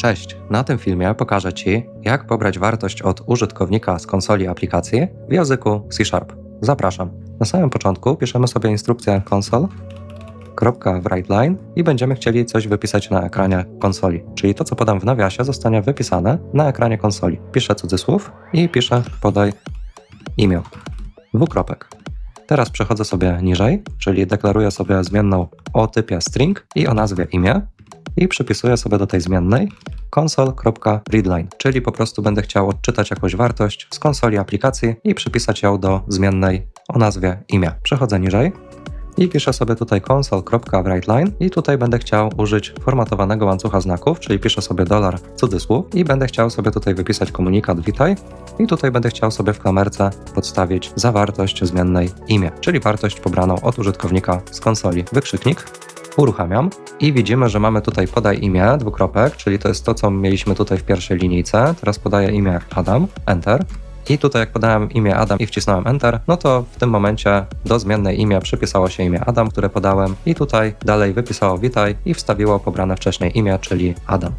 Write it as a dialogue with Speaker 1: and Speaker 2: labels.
Speaker 1: Cześć! Na tym filmie pokażę Ci, jak pobrać wartość od użytkownika z konsoli aplikacji w języku C Sharp. Zapraszam. Na samym początku piszemy sobie instrukcję console.writeLine i będziemy chcieli coś wypisać na ekranie konsoli. Czyli to, co podam w nawiasie, zostanie wypisane na ekranie konsoli. Piszę cudzysłów i piszę podaj imię. Dwukropek. Teraz przechodzę sobie niżej, czyli deklaruję sobie zmienną o typie string i o nazwie imię i przypisuję sobie do tej zmiennej console.readline, czyli po prostu będę chciał odczytać jakąś wartość z konsoli aplikacji i przypisać ją do zmiennej o nazwie imię. Przechodzę niżej i piszę sobie tutaj console.writeline i tutaj będę chciał użyć formatowanego łańcucha znaków, czyli piszę sobie dolar cudzysłów i będę chciał sobie tutaj wypisać komunikat witaj i tutaj będę chciał sobie w klamerce podstawić zawartość zmiennej imię, czyli wartość pobraną od użytkownika z konsoli. Wykrzyknik uruchamiam i widzimy, że mamy tutaj podaj imię, dwukropek, czyli to jest to, co mieliśmy tutaj w pierwszej linijce. Teraz podaję imię Adam, Enter. I tutaj jak podałem imię Adam i wcisnąłem Enter, no to w tym momencie do zmiennej imię przypisało się imię Adam, które podałem i tutaj dalej wypisało witaj i wstawiło pobrane wcześniej imię, czyli Adam.